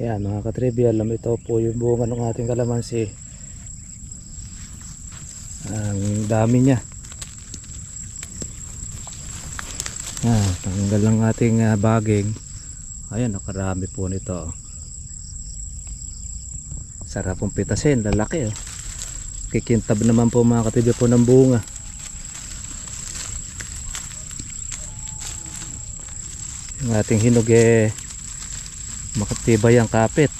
Ayan mga katribya, alam ito po yung bunga ng ating kalamansi. Ang dami niya. Ah, tanggal lang ating ah, baging. Ayan, nakarami po nito. oh. Sarap pong pitasin, lalaki oh. Kikintab naman po mga katribya po ng bunga. Yung ating hinog eh makatibay ang kapit.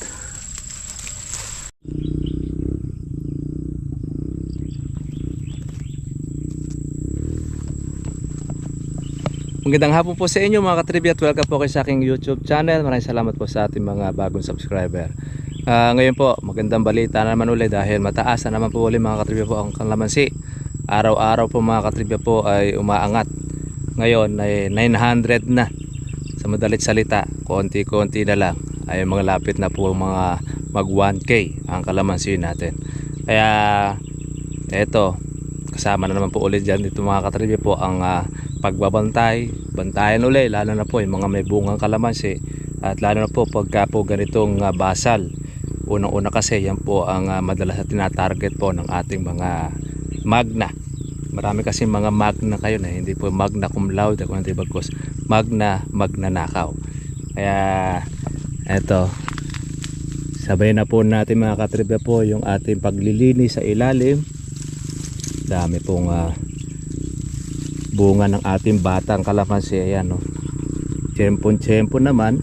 Magandang hapon po sa inyo mga katribya at welcome po kayo sa aking YouTube channel. Maraming salamat po sa ating mga bagong subscriber. Ah, ngayon po, magandang balita na naman ulit dahil mataas na naman po ulit mga katribya po ang kalamansi. Araw-araw po mga katribya po ay umaangat. Ngayon ay 900 na. Sa madalit salita, konti-konti na lang. Ay mga lapit na po mga mag 1k ang kalamansi natin. Kaya eto, kasama na naman po ulit dyan dito mga katribya po ang ah, pagbabantay, bantayan ulit lalo na po yung mga may bungang kalamansi. At lalo na po pagka po ganitong ah, basal unang-una kasi yan po ang ah, madalas na tinatarget po ng ating mga magna. Marami kasi mga magna kayo na hindi po magna cum laude kundi bagkos magna magnanakaw kaya eto. Sabay na po natin mga katribya po yung ating paglilinis sa ilalim. Dami pong ah, bunga ng ating batang kalamansi. Ayan no. Tiyempon tiyempo naman.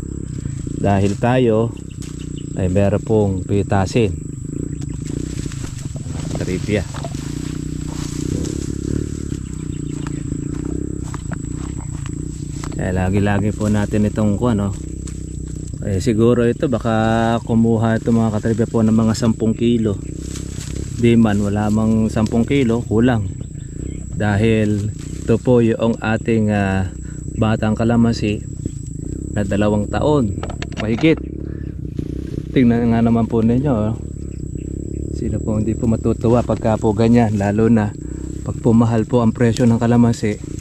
Dahil tayo ay meron pong pitasin. Trivia kaya lagi lagi po natin itong kuha no eh, siguro ito baka kumuha ito mga katribya po ng mga 10 kilo. Di man wala mang 10 kilo kulang. Dahil ito po yung ating ah, batang kalamansi na dalawang taon mahigit. Tingnan nga naman po ninyo oh. sino po hindi po matutuwa pagka po ganyan lalo na pag pumahal po ang presyo ng kalamansi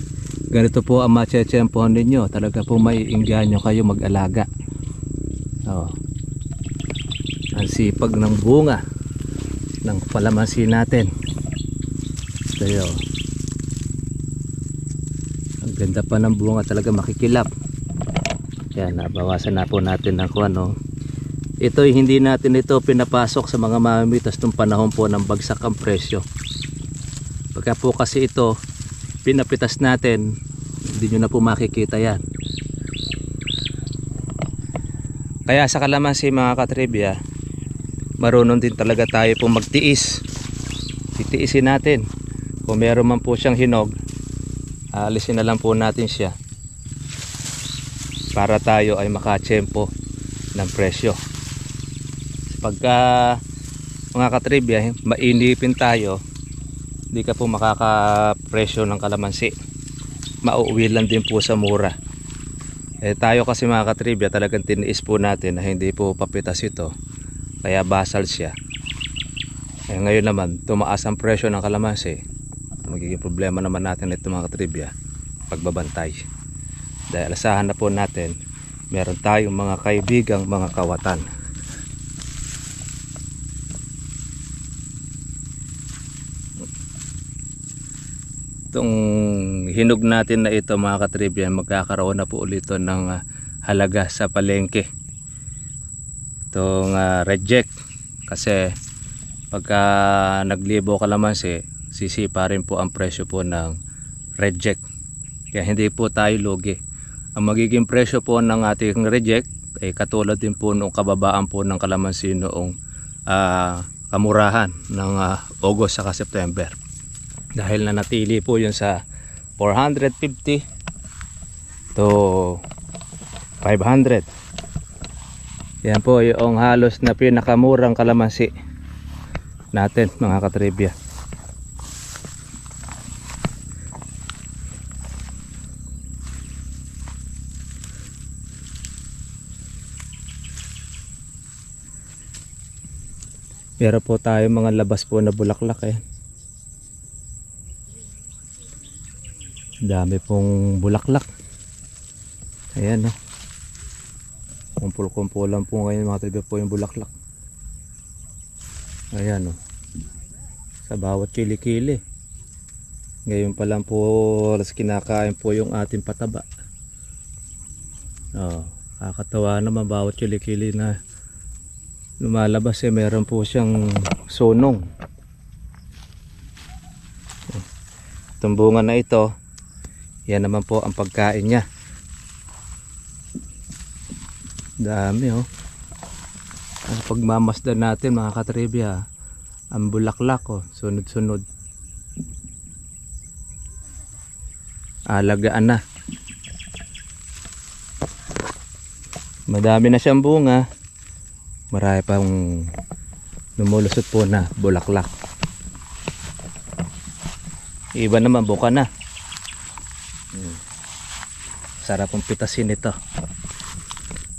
ganito po ang machechempohan ninyo. Talaga po maiinggan nyo kayo mag-alaga. Oh. ang sipag ng bunga ng kalamansi natin. Yun ang ganda pa ng bunga talaga makikilap. Yan nabawasan na po natin ng kung ano ito hindi natin ito pinapasok sa mga mamimitas nung panahon po ng bagsak ang presyo. Pagka po kasi ito pinapitas natin hindi nyo na po makikita yan. Kaya sa kalamansi mga katribya marunong din talaga tayo po magtiis. Titiisin natin. Kung meron man po siyang hinog alisin na lang po natin siya para tayo ay makachempo ng presyo. Pagka mga katribya mainipin tayo hindi ka po makakapresyo ng kalamansi mauwi lang din po sa mura. Eh tayo kasi mga katribya talagang tiniis po natin na hindi po papitas ito. Kaya basal siya. Eh ngayon naman tumaas ang presyo ng kalamansi. Magiging problema naman natin ito mga katribya pagbabantay. Dahil asahan na po natin meron tayong mga kaibigang mga kawatan. Itong hinog natin na ito mga katribya. Magkakaroon na po ulit ng ah, halaga sa palengke. Itong ah, reject. Kasi pagka naglibo kalamansi sisipa rin po ang presyo po ng reject. Kaya hindi po tayo lugi. Ang magiging presyo po ng ating reject ay katulad din po nung kababaan po ng kalamansi noong ah, kamurahan ng ah, August saka September. Dahil na natili po yun sa 450 to 500 yan po yung halos na pinakamurang kalamansi natin mga katribya. Meron po tayo mga labas po na bulaklak eh. Dami pong bulaklak. Ayan oh. Kumpul-kumpul lang po ngayon mga tribya po yung bulaklak. Ayan oh. Sa bawat kili-kili. Ngayon pa lang po alas kinakain po yung ating pataba. Oh, kakatawa naman bawat kili-kili na lumalabas eh meron po siyang sunong. Itong bunga na ito, yan naman po ang pagkain niya. Dami oh. Ang pagmamasdan natin mga katribya, ang bulaklak oh, sunod-sunod. Alagaan na. Madami na siyang bunga. Marami pang lumulusot po na bulaklak. Iba naman buka na. Sarap pong pitasin ito.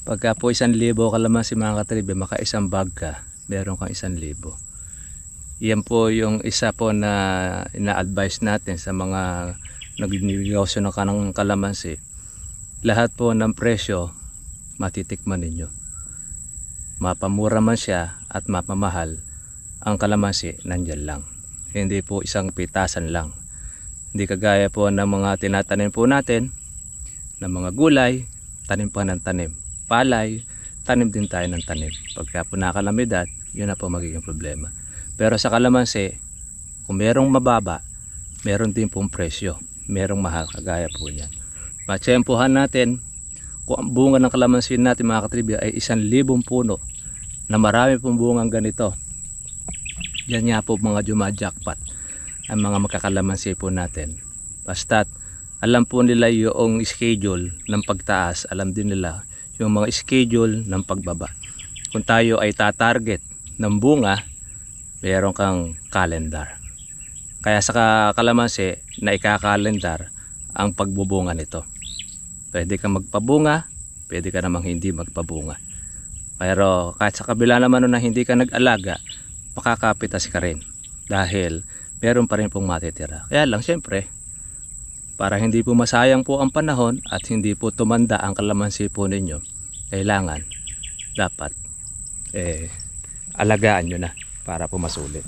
Pagka po isang libo ka si mga katribe, maka isang bag ka, meron kang isang libo. Yan po yung isa po na ina-advise natin sa mga nagnegosyo ng kanang kalamansi. Lahat po ng presyo, matitikman ninyo. Mapamura man siya at mapamahal, ang kalamansi nandyan lang. Hindi po isang pitasan lang. Hindi kagaya po ng mga tinatanim po natin, ng mga gulay, tanim pa ng tanim. Palay, tanim din tayo ng tanim. Pagka po nakalamidad, yun na po magiging problema. Pero sa kalamansi, kung merong mababa, meron din pong presyo. Merong mahal, kagaya po niyan. Matsyempohan natin, kung ang bunga ng kalamansi natin mga katribya ay isang libong puno na marami pong bungang ganito. Yan nga po mga jumajakpat ang mga makakalamansi po natin. Basta't alam po nila yung schedule ng pagtaas, alam din nila yung mga schedule ng pagbaba. Kung tayo ay tatarget ng bunga, meron kang calendar. Kaya sa ka- kalamansi na ikakalendar ang pagbubunga nito. Pwede kang magpabunga, pwede ka namang hindi magpabunga. Pero kahit sa kabila naman na hindi ka nag-alaga, makakapitas ka rin. Dahil meron pa rin pong matitira. Kaya lang syempre, para hindi po masayang po ang panahon at hindi po tumanda ang kalamansi po ninyo, kailangan dapat eh, alagaan nyo na para po masulit.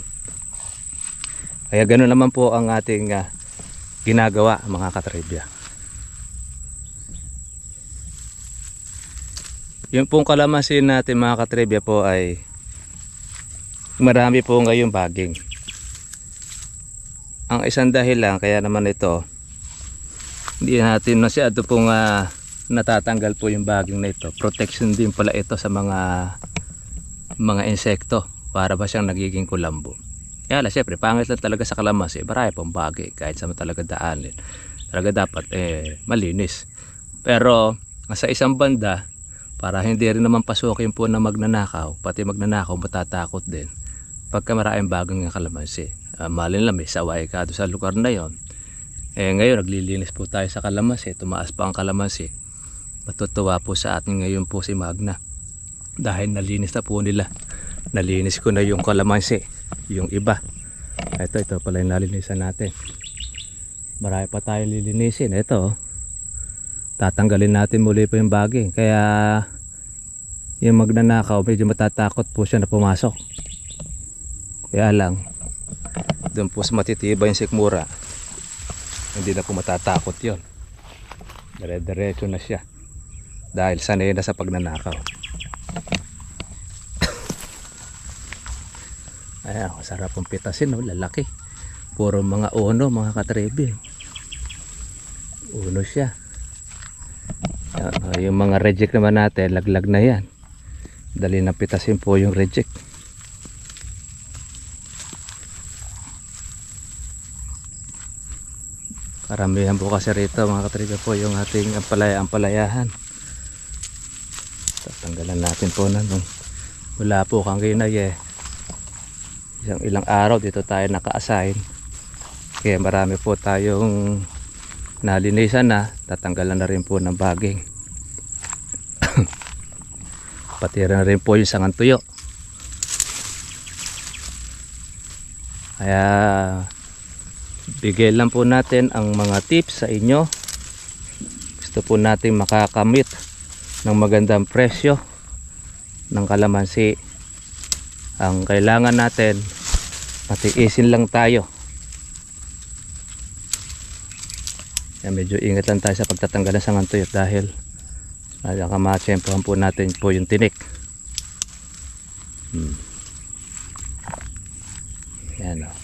Kaya ganoon naman po ang ating ah, ginagawa mga katribya. Yung pong kalamansi natin mga katribya po ay marami po ngayon baging. Ang isang dahilan kaya naman ito hindi natin masyado pong ah, natatanggal po yung baging na ito. Protection din pala ito sa mga mga insekto para ba siyang nagiging kulambo. Kaya lang, syempre, pangit lang talaga sa kalamansi. Marami pong bagay kahit sa talaga daanin. Talaga dapat eh, malinis. Pero sa isang banda, para hindi rin naman pasukin po na magnanakaw, pati magnanakaw matatakot din pagka maraming bagong ng kalamansi. Uh, malin lang may saway ka sa lugar na yon. Eh ngayon naglilinis po tayo sa kalamansi, tumaas pa ang kalamansi. Matutuwa po sa atin ngayon po si Magna. Dahil nalinis na po nila. Nalinis ko na yung kalamansi, yung iba. Ito, ito pala yung nalinisan natin. Marami pa tayo lilinisin. Ito, oh. tatanggalin natin muli po yung baging. Kaya yung magnanakaw, medyo matatakot po siya na pumasok. Kaya lang, doon po sa matitibay yung sikmura, hindi na po matatakot yon dire-diretso na siya. Dahil sanay na sa pagnanakaw. Ayan sarap pong pitasin no? lalaki. Puro mga uno mga katrebe. Uno siya. Ayan, oh, yung mga reject naman natin laglag na yan. Dali na pitasin po yung reject Karamihan po kasi rito mga katriga po yung ating ampalaya, ampalayahan. Tatanggalan natin po na nung wala po kang ginay eh. Isang ilang araw dito tayo naka-assign. Kaya marami po tayong nalinisan na. Tatanggalan na rin po ng baging. Patira na rin po yung sangan tuyo. Kaya bigay lang po natin ang mga tips sa inyo gusto po natin makakamit ng magandang presyo ng kalamansi. Ang kailangan natin, matiisin lang tayo. Yan, medyo ingat lang tayo sa pagtatanggal ng sangantuyot dahil baka matsyempohan po natin po yung tinik. Hmm. Yan o.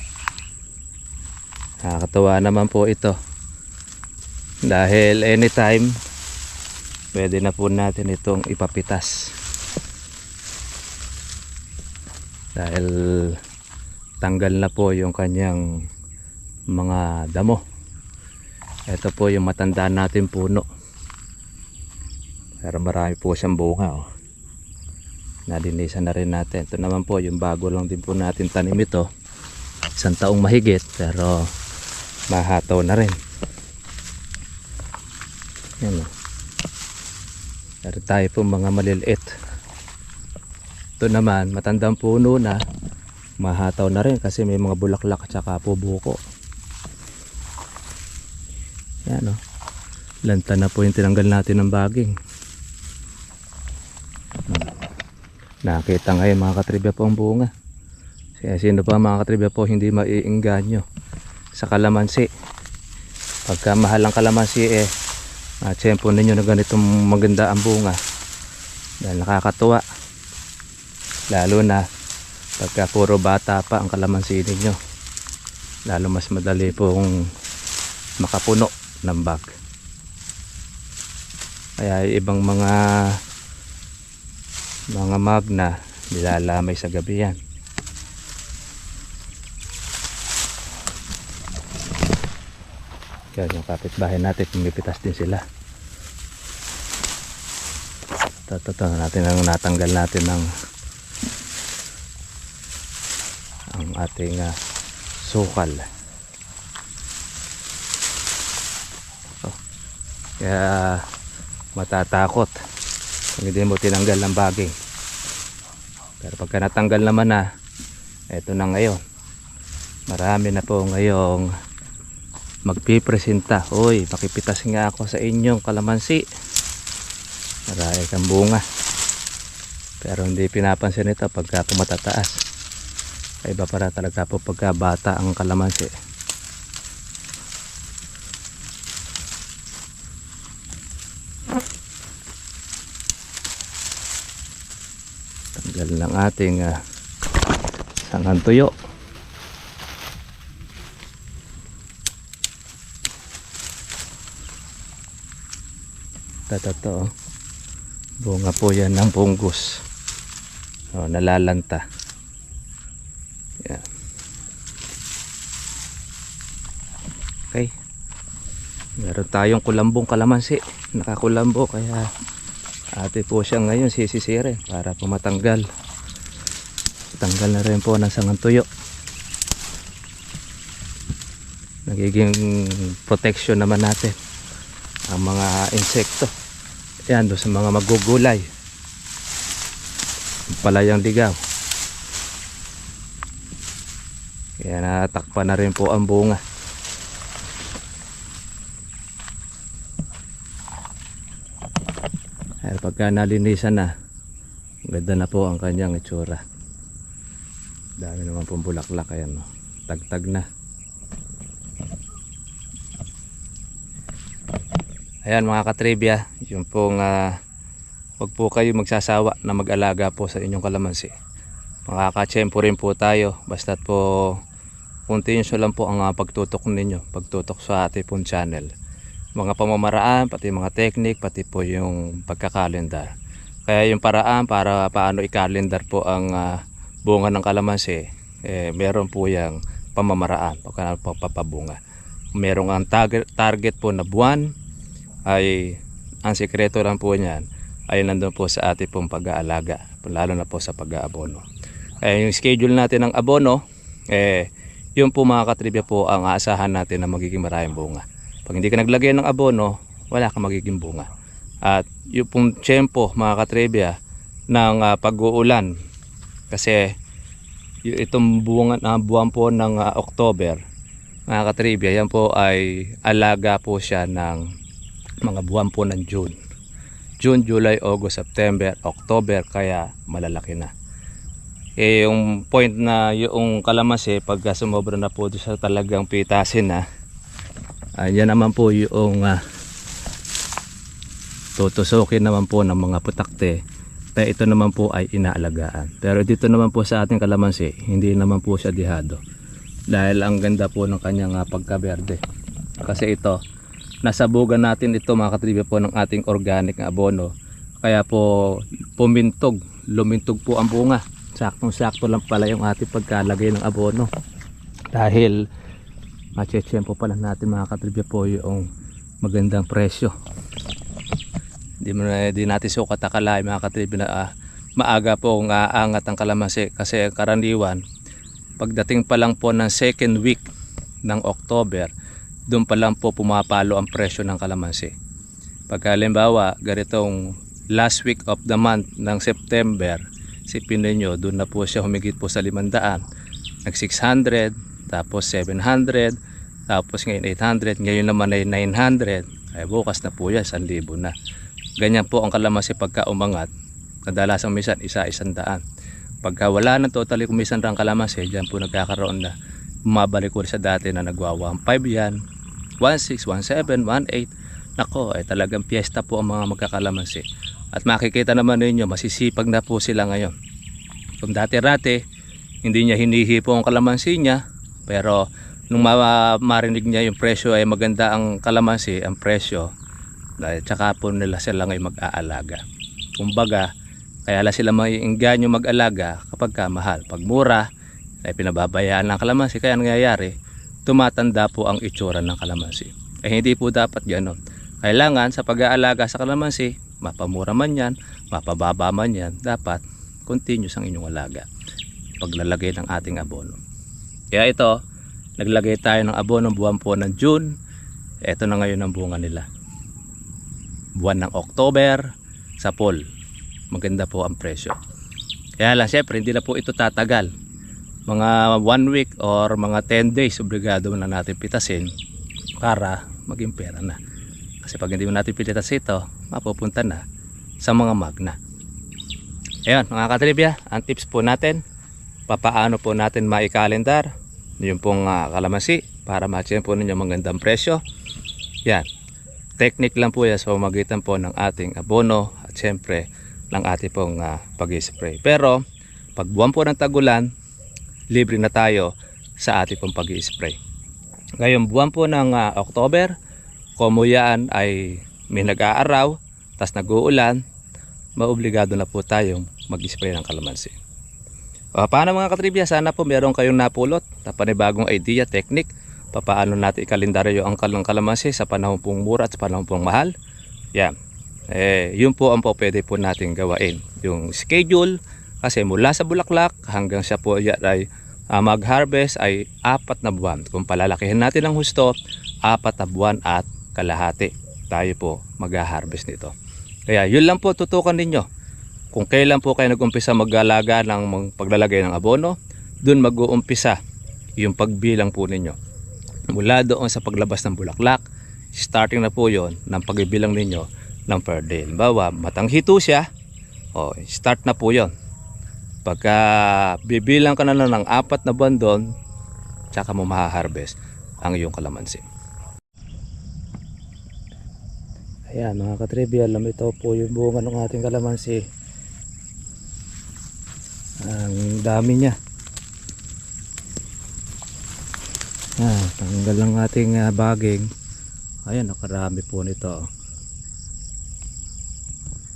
Nakakatawa naman po ito. Dahil anytime, pwede na po natin itong ipapitas. Dahil tanggal na po yung kanyang mga damo. Ito po yung matanda natin puno. Pero marami po siyang bunga. Oh. Nalinisan na rin natin. Ito naman po yung bago lang din po natin tanim ito. Isang taong mahigit pero mahataw na rin. Yan oh. Pero tayo po mga maliliit. Ito naman, matandang puno na. Mahataw na rin kasi may mga bulaklak at saka po buko. Yan o. Lanta na po yung tinanggal natin ng baging. Nakita ngayon mga katribya po ang bunga. Kaya sino pa mga katribya po hindi maiinganyo sa kalamansi. Pagka mahal ang kalamansi eh, uh, tiyempo ninyo na ganitong maganda ang bunga. Dahil nakakatuwa. Lalo na pagka puro bata pa ang kalamansi ninyo. Lalo mas madali pong makapuno ng bag. Kaya ibang mga mga magna nilalamay sa gabi yan. Kaya yung kapitbahay natin pumipitas din sila. Tatatangan natin ang natanggal natin ng ang ating uh, sukal. Oh. Kaya matatakot kung hindi mo tinanggal ng baging. Pero pagka natanggal naman na, eto na ngayon. Marami na po ngayong magpipresenta. Uy, pakipitas nga ako sa inyong kalamansi. Marami kang bunga. Pero hindi pinapansin ito pagka pumatataas. Iba para talaga po pagka bata ang kalamansi. Tanggal ng ating uh, sangan tuyo. Tatato. Bunga po yan ng punggus. Oh, nalalanta. Yan. Okay. Meron tayong kulambong kalamansi. Nakakulambo kaya ate po siya ngayon sisisirin para po matanggal. Tanggal na rin po ng sangang tuyo. Nagiging protection naman natin ang mga insekto. Yan doon sa mga magugulay. Palayang digaw. Kaya natakpan na rin po ang bunga. Ay, pagka nalinisan na, ganda na po ang kanyang itsura. Dami naman pong bulaklak. Ayan, no? tagtag na. Ayan mga katribya, yung pong uh, wag po kayo magsasawa na mag-alaga po sa inyong kalamansi. Makakachempo rin po tayo basta't po continuous lang po ang uh, pagtutok ninyo, pagtutok sa ating pong channel. Mga pamamaraan, pati mga technique, pati po yung pagkakalendar. Kaya yung paraan para paano i-calendar po ang uh, bunga ng kalamansi, eh, meron po yung pamamaraan pagka papabunga. Merong ang target, target po na buwan, ay ang sikreto lang po niyan ay nandun po sa ating pong pag-aalaga lalo na po sa pag-aabono. Kaya yung schedule natin ng abono eh yun po mga katribya po ang aasahan natin na magiging maraming bunga. Pag hindi ka naglagay ng abono wala kang magiging bunga. At yung pong tiyempo mga katribya ng uh, pag-uulan. Kasi itong buwan, uh, buwan po ng uh, October mga katribya yan po ay alaga po siya ng mga buwan po ng June. June, July, August, September, October kaya malalaki na. Eh yung point na yung kalamansi pagka sumobra na po sa talagang pitasin na ayan naman po yung ah, tutusukin naman po ng mga putakte kaya ito naman po ay inaalagaan pero dito naman po sa ating kalamansi hindi naman po siya dihado dahil ang ganda po ng kanyang ah, pagkaberde kasi ito nasabugan natin ito mga katribya po ng ating organic na abono. Kaya po pumintog lumintog po ang bunga. Saktong sakto lang pala yung ating pagkalagay ng abono. Dahil machechempo pala natin mga katribya po yung magandang presyo. Di di natin sukat akalain mga katribya na ah, maaga po ang aangat ang kalamansi. Kasi karaniwan pagdating pa lang po ng second week ng October doon pa lang po pumapalo ang presyo ng kalamansi. Pagka halimbawa, ganitong last week of the month ng September, sipin ninyo, doon na po siya humigit po sa 500. Nag 600, tapos 700, tapos ngayon 800, ngayon naman ay 900. Ay bukas na po yan, 1,000 na. Ganyan po ang kalamansi pagka umangat. Kadalasang minsan, isa isandaan. Pagka wala na totally kumisan ang kalamansi, dyan po nagkakaroon na bumabalik ulit sa dati na nagwa 1.5 yan, 1.6, 1.7, 1.8. Nako, ay talagang piyesta po ang mga magkakalamansi. At makikita naman ninyo, masisipag na po sila ngayon. Kung dati-rati, hindi niya hinihipo ang kalamansi niya, pero nung ma- marinig niya yung presyo ay maganda ang kalamansi, ang presyo, dahil tsaka po nila sila ngayon mag-aalaga. Kumbaga, kaya la sila maiinganyo mag-alaga kapag ka mahal. Pag mura, ay pinababayaan ng kalamansi. Kaya ang nangyayari, tumatanda po ang itsura ng kalamansi. Eh hindi po dapat gano'n. Kailangan sa pag-aalaga sa kalamansi, mapamura man yan, mapababa man yan, dapat continuous ang inyong alaga. Paglalagay ng ating abono. Kaya ito, naglagay tayo ng abono buwan po ng June. Ito na ngayon ang bunga nila. Buwan ng October, sa fall. Maganda po ang presyo. Kaya lang syempre hindi na po ito tatagal mga 1 week or mga 10 days obligado na natin pitasin para maging pera na. Kasi pag hindi mo natin pilitas ito mapupunta na sa mga magna. Ayun mga katribya ang tips po natin papaano po natin maikalendar yung pong uh, kalamansi para matchin po ninyo magandang presyo. Yan. Technique lang po yan sa pamagitan po ng ating abono at syempre ng ating pong uh, pag-spray pero pag buwan po ng tagulan libre na tayo sa ating pong pag spray Ngayong buwan po ng ah, October, kumuyaan ay may nag-aaraw, tas nag-uulan, maobligado na po tayong mag-spray ng kalamansi. O, paano mga katribya? Sana po meron kayong napulot na panibagong idea, technique, paano natin ikalendaryo ang kalamansi sa panahon pong mura at sa panahon pong mahal. Yan. Eh, yun po ang po pwede po natin gawain. Yung schedule, kasi mula sa bulaklak hanggang siya po ay uh, mag-harvest ay apat na buwan. Kung palalakihin natin ang husto, apat na buwan at kalahati tayo po mag-harvest nito. Kaya yun lang po tutukan ninyo. Kung kailan po kayo nag-umpisa mag-alaga ng paglalagay ng abono, dun mag-uumpisa yung pagbilang po ninyo. Mula doon sa paglabas ng bulaklak, starting na po yon ng pagbibilang ninyo ng per day. Bawa, matanghito siya, o, start na po yon Pagka bibilang ka na lang ng apat na buwan doon, tsaka mo maha-harvest ang iyong kalamansi. Ayan mga katribya, alam ito po yung bunga ng ating kalamansi. Ang dami niya. Ah, tanggal lang ating uh, baging. Ayan, nakarami po nito.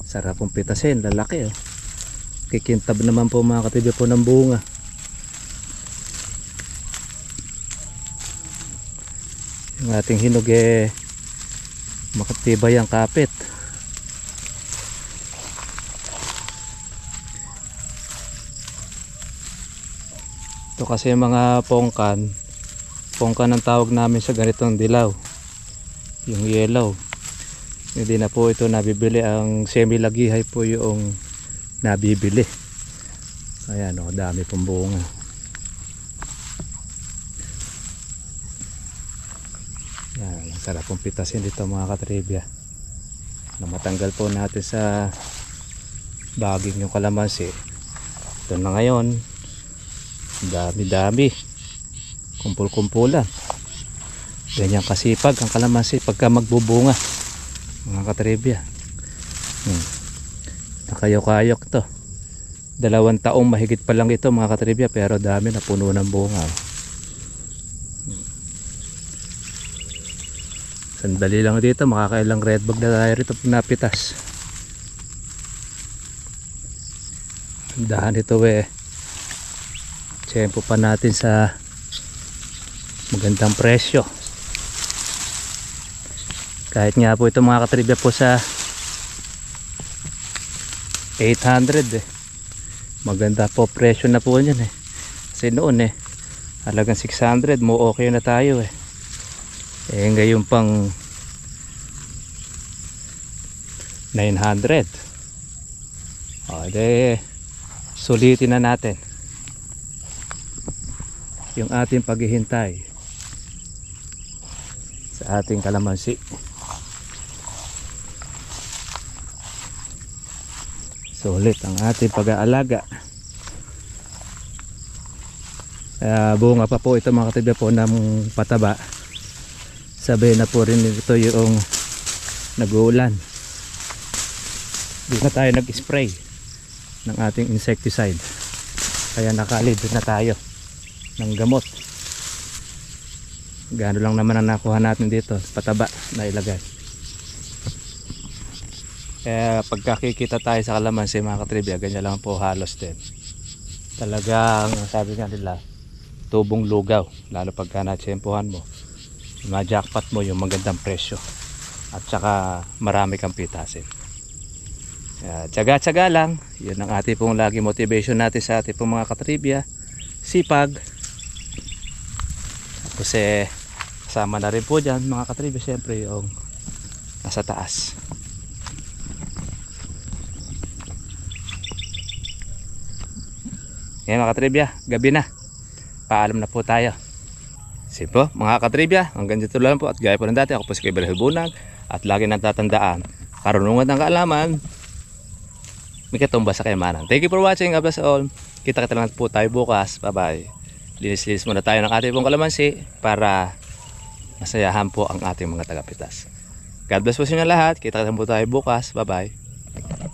Sarap pong pitasin, lalaki oh kikintab naman po mga katibya po ng bunga. Yung ating hinog eh makatibay ang kapit. Ito kasi mga pongkan. Pongkan ang tawag namin sa ganitong dilaw. Yung yellow. Hindi na po ito nabibili. Ang semi lagihay po yung nabibili. Ayan o dami pong bunga. Yan sarap pong pitasin dito mga katribya. Na matanggal po natin sa baging yung kalamansi ito na ngayon. Dami dami kumpul kumpulan ganyan kasipag ang kalamansi pagka magbubunga mga katribya. Hmm. Nakayok-ayok to. Dalawang taong mahigit pa lang ito mga katribya pero dami na puno ng bunga. Sandali lang dito makakailang red bag na tayo rito pag napitas dahan ito eh. Tiyempo pa natin sa magandang presyo. Kahit nga po ito mga katribya po sa 800 eh. Maganda po presyo na po niyan eh. Kasi noon eh halagang 600 mo okay na tayo eh. Eh ngayon pang 900 o de sulitin na natin yung ating paghihintay sa ating kalamansi sulit ang ating pag-aalaga. Uh, bunga pa po ito mga katibya po ng pataba. Sabi na po rin ito yung nag-uulan. Di na tayo nag-spray ng ating insecticide. Kaya nakalid na tayo ng gamot. Gaano lang naman ang nakuha natin dito pataba na ilagay kaya pagkakikita tayo sa kalamansi mga katribya ganyan lang po halos din. Talagang sabi nga nila tubong lugaw lalo pagka natsempohan mo ma-jackpot mo yung magandang presyo at saka marami kang pitasin. Tsaga-tsaga lang yun ang ating pong lagi motivation natin sa ating pong mga katribya sipag. Tapos eh kasama na rin po dyan mga katribya syempre yung nasa taas Ngayon mga katribya, gabi na. Paalam na po tayo. Simpo, mga katribya, hanggang dito lang po at gaya po ng dati, ako po si Gabriel Bunag at lagi nang tatandaan, karunungan ng kaalaman, may katumba sa kayamanan. Thank you for watching, God bless all. Kita-kita lang po tayo bukas. Bye-bye. Linis-linis muna tayo ng ating pong kalamansi para masayahan po ang ating mga tagapitas. God bless po sa inyo lahat. Kita-kita po tayo bukas. Bye-bye.